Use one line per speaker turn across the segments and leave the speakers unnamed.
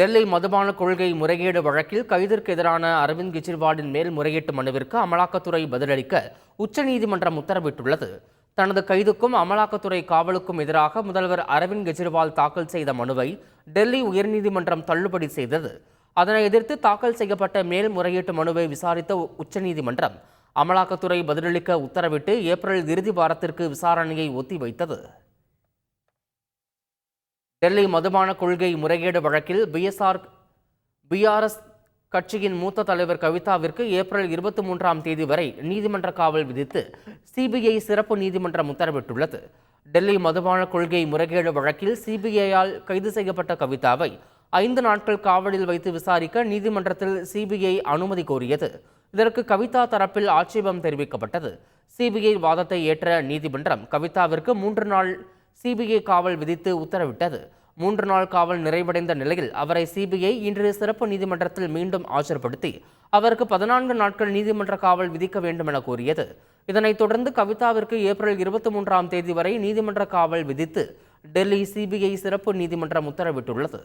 டெல்லி மதுபான கொள்கை முறைகேடு வழக்கில் கைதிற்கு எதிரான அரவிந்த் கெஜ்ரிவாலின் மேல் முறையீட்டு மனுவிற்கு அமலாக்கத்துறை பதிலளிக்க உச்சநீதிமன்றம் உத்தரவிட்டுள்ளது. தனது கைதுக்கும் அமலாக்கத்துறை காவலுக்கும் எதிராக முதல்வர் அரவிந்த் கெஜ்ரிவால் தாக்கல் செய்த மனுவை டெல்லி உயர்நீதிமன்றம் தள்ளுபடி செய்தது. அதனை எதிர்த்து தாக்கல் செய்யப்பட்ட மேல்முறையீட்டு மனுவை விசாரித்த உச்சநீதிமன்றம் அமலாக்கத்துறை பதிலளிக்க உத்தரவிட்டு ஏப்ரல் இறுதி வாரத்திற்கு விசாரணையை ஒத்திவைத்தது. டெல்லி மதுபான கொள்கை முறைகேடு வழக்கில் பிஎஸ்ஆர் பிஆர்எஸ் கட்சியின் மூத்த தலைவர் கவிதாவிற்கு ஏப்ரல் இருபத்தி மூன்றாம் தேதி வரை நீதிமன்ற காவல் விதித்து சிபிஐ சிறப்பு நீதிமன்றம் உத்தரவிட்டுள்ளது. டெல்லி மதுபான கொள்கை முறைகேடு வழக்கில் சிபிஐயால் கைது செய்யப்பட்ட கவிதாவை ஐந்து நாட்கள் காவலில் வைத்து விசாரிக்க நீதிமன்றத்தில் சிபிஐ அனுமதி கோரியது. இதற்கு கவிதா தரப்பில் ஆட்சேபம் தெரிவிக்கப்பட்டது. சிபிஐ வாதத்தை ஏற்ற நீதிமன்றம் கவிதாவிற்கு மூன்று நாள் சிபிஐ காவல் விதித்து உத்தரவிட்டது. மூன்று நாள் காவல் நிறைவடைந்த நிலையில் அவரை சிபிஐ இன்று சிறப்பு நீதிமன்றத்தில் மீண்டும் ஆஜர்படுத்தி அவருக்கு பதினான்கு நாட்கள் நீதிமன்ற காவல் விதிக்க வேண்டும் என கூறியது இதனைத் தொடர்ந்து கவிதாவிற்கு ஏப்ரல் இருபத்தி மூன்றாம் தேதி வரை நீதிமன்ற காவல் விதித்து டெல்லி சிபிஐ சிறப்பு நீதிமன்றம் உத்தரவிட்டுள்ளது.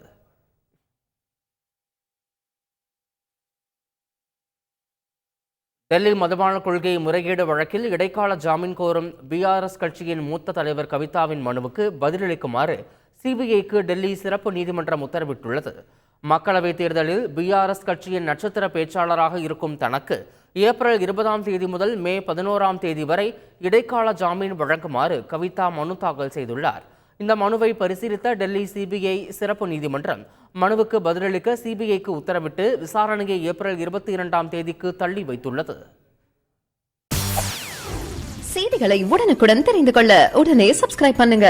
டெல்லி மதுபான கொள்கை முறைகேடு வழக்கில் இடைக்கால ஜாமீன் கோரும் பிஆர்எஸ் கட்சியின் மூத்த தலைவர் கவிதாவின் மனுவுக்கு பதிலளிக்குமாறு சிபிஐக்கு டெல்லி சிறப்பு நீதிமன்றம் உத்தரவிட்டுள்ளது. மக்களவைத் தேர்தலில் பிஆர்எஸ் கட்சியின் நட்சத்திர பேச்சாளராக இருக்கும் தனக்கு ஏப்ரல் இருபதாம் தேதி முதல் மே பதினோராம் தேதி வரை இடைக்கால ஜாமீன் வழங்குமாறு கவிதா மனு தாக்கல் செய்துள்ளார். இந்த மனுவை பரிசீலித்த டெல்லி சிபிஐ சிறப்பு நீதிமன்றம் மனுவுக்கு பதிலளிக்க சிபிஐக்கு உத்தரவிட்டு விசாரணையை ஏப்ரல் இருபத்தி இரண்டாம் தேதிக்கு தள்ளி வைத்துள்ளது.
செய்திகளை உடனுக்குடன் தெரிந்து கொள்ள உடனே சப்ஸ்கிரைப் பண்ணுங்க.